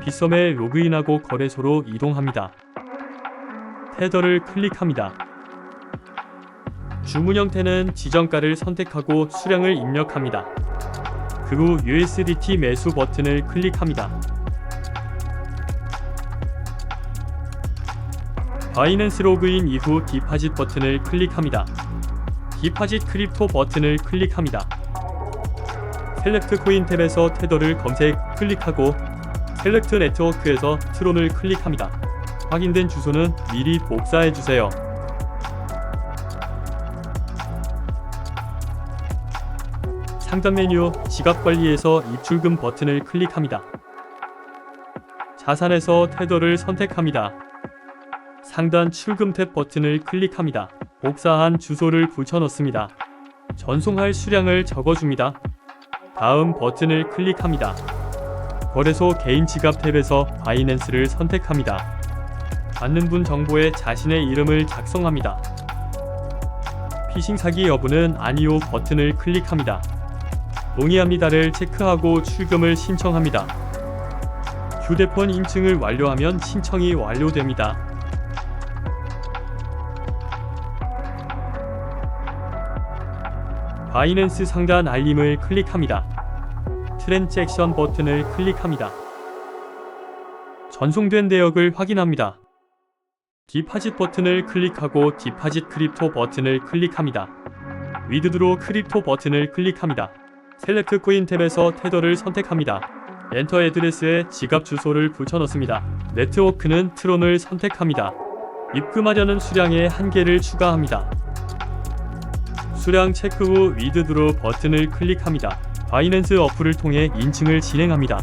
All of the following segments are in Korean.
빗썸에 로그인하고 거래소로 이동합니다. 테더를 클릭합니다. 주문 형태는 지정가를 선택하고 수량을 입력합니다. 그 후 USDT 매수 버튼을 클릭합니다. 바이낸스 로그인 이후 디파짓 버튼을 클릭합니다. 디파짓 크립토 버튼을 클릭합니다. 셀렉트 코인 탭에서 테더를 검색 클릭하고 셀렉트 네트워크에서 트론을 클릭합니다. 확인된 주소는 미리 복사해 주세요. 상단 메뉴 지갑 관리에서 입출금 버튼을 클릭합니다. 자산에서 테더를 선택합니다. 상단 출금 탭 버튼을 클릭합니다. 복사한 주소를 붙여넣습니다. 전송할 수량을 적어줍니다. 다음 버튼을 클릭합니다. 거래소 개인 지갑 탭에서 바이낸스를 선택합니다. 받는 분 정보에 자신의 이름을 작성합니다. 피싱 사기 여부는 아니오 버튼을 클릭합니다. 동의합니다를 체크하고 출금을 신청합니다. 휴대폰 인증을 완료하면 신청이 완료됩니다. 바이낸스 상단 알림을 클릭합니다. 트랜잭션 버튼을 클릭합니다. 전송된 내역을 확인합니다. 디파짓 버튼을 클릭하고 디파짓 크립토 버튼을 클릭합니다. 위드드로 크립토 버튼을 클릭합니다. 셀렉트 코인 탭에서 테더를 선택합니다. 엔터 애드레스에 지갑 주소를 붙여넣습니다. 네트워크는 트론을 선택합니다. 입금하려는 수량에 한개를 추가합니다. 수량 체크 후 위드드로 버튼을 클릭합니다. 바이낸스 어플을 통해 인증을 진행합니다.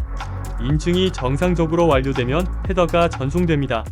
인증이 정상적으로 완료되면 헤더가 전송됩니다.